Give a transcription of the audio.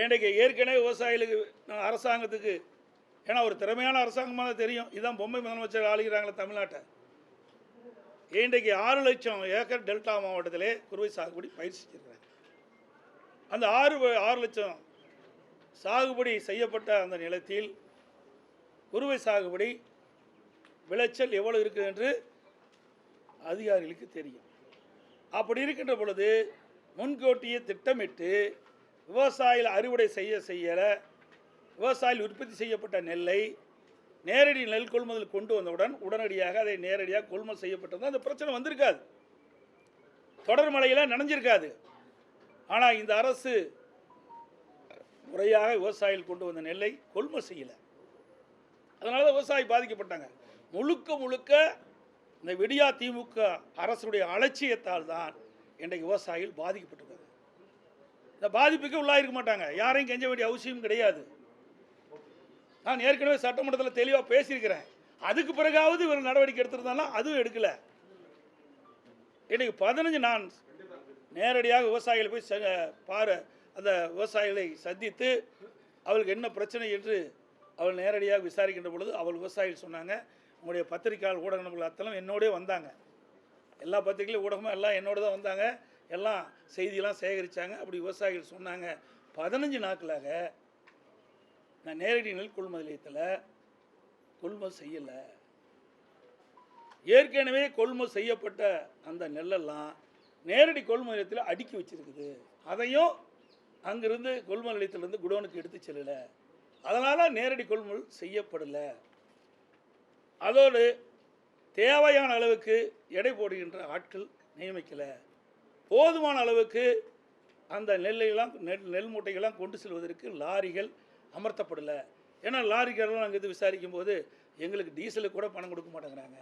இன்றைக்கு ஏற்கனவே விவசாயிகளுக்கு அரசாங்கத்துக்கு ஏன்னா ஒரு திறமையான அரசாங்கமாக தான் தெரியும். இதுதான் பொம்மை முதலமைச்சர் ஆளுகிறாங்களே தமிழ்நாட்டை. இன்றைக்கு ஆறு லட்சம் ஏக்கர் டெல்டா மாவட்டத்திலே குறுவை சாகுபடி பயிர் செஞ்சிருக்கிறாங்க அந்த ஆறு ஆறு லட்சம் சாகுபடி செய்யப்பட்ட அந்த நிலத்தில் குறுவை சாகுபடி விளைச்சல் எவ்வளவு இருக்குது என்று அதிகாரிகளுக்கு தெரியும். அப்படி இருக்கின்ற பொழுது முன்கூட்டியே திட்டமிட்டு விவசாயிகள் அறுவடை செய்ய செய்யற விவசாயிகள் உற்பத்தி செய்யப்பட்ட நெல்லை நேரடி நெல் கொள்முதல் கொண்டு வந்தவுடன் உடனடியாக அதை நேரடியாக கொள்முதல் செய்யப்பட்டதும் அந்த பிரச்சனை வந்திருக்காது. தொடர் மழையில் நனைஞ்சிருக்காது. ஆனால் இந்த அரசு முறையாக விவசாயிகள் கொண்டு வந்த நெல்லை கொள்முதல் செய்யலை. அதனால தான் விவசாயி பாதிக்கப்பட்டாங்க. முழுக்க முழுக்க இந்த விடியா திமுக அரசுடைய அலட்சியத்தால் தான் இன்றைக்கு விவசாயிகள் பாதிக்கப்பட்டிருக்காங்க. இந்த பாதிப்புக்கு உள்ளாயிருக்க மாட்டாங்க. யாரையும் கெஞ்ச வேண்டிய அவசியம் கிடையாது. நான் ஏற்கனவே சட்டமன்றத்தில் தெளிவாக பேசியிருக்கிறேன். அதுக்கு பிறகாவது இவர் நடவடிக்கை எடுத்திருந்தாலும் அதுவும் எடுக்கல. இன்னைக்கு பதினஞ்சு நான் நேரடியாக விவசாயிகளை போய் பாரு அந்த விவசாயிகளை சந்தித்து அவளுக்கு என்ன பிரச்சனை என்று அவள் நேரடியாக விசாரிக்கின்ற பொழுது அவள் விவசாயிகள் சொன்னாங்க. உங்களுடைய பத்திரிகையாளர் ஊடக நண்பர்கள் அத்தனை என்னோடய வந்தாங்க. எல்லா பத்திரிகையிலும் ஊடகமும் எல்லாம் என்னோட தான் வந்தாங்க. எல்லாம் செய்தியெல்லாம் சேகரித்தாங்க அப்படி விவசாயிகள் சொன்னாங்க. பதினஞ்சு நாட்களாக நான் நேரடி நெல் கொள்முதல் நிலையத்தில் கொள்முதல் செய்யலை. ஏற்கனவே கொள்முதல் செய்யப்பட்ட அந்த நெல்லெல்லாம் நேரடி கொள்முதல் நிலையத்தில் அடுக்கி வச்சிருக்குது. அதையும் அங்கேருந்து கொள்முதல் நிலையத்திலேருந்து குடோனுக்கு எடுத்து செல்லலை. அதனால் நேரடி கொள்முதல் செய்யப்படலை. அதோடு தேவையான அளவுக்கு எடை போடுகின்ற ஆட்கள் நியமிக்கலை. போதுமான அளவுக்கு அந்த நெல்லையெல்லாம் நெல் நெல் மூட்டைகள்லாம் கொண்டு செல்வதற்கு லாரிகள் அமர்த்தப்படலை. ஏன்னா லாரிக்காரெல்லாம் அங்கே விசாரிக்கும் போது எங்களுக்கு டீசலுக்கு கூட பணம் கொடுக்க மாட்டேங்கிறாங்க.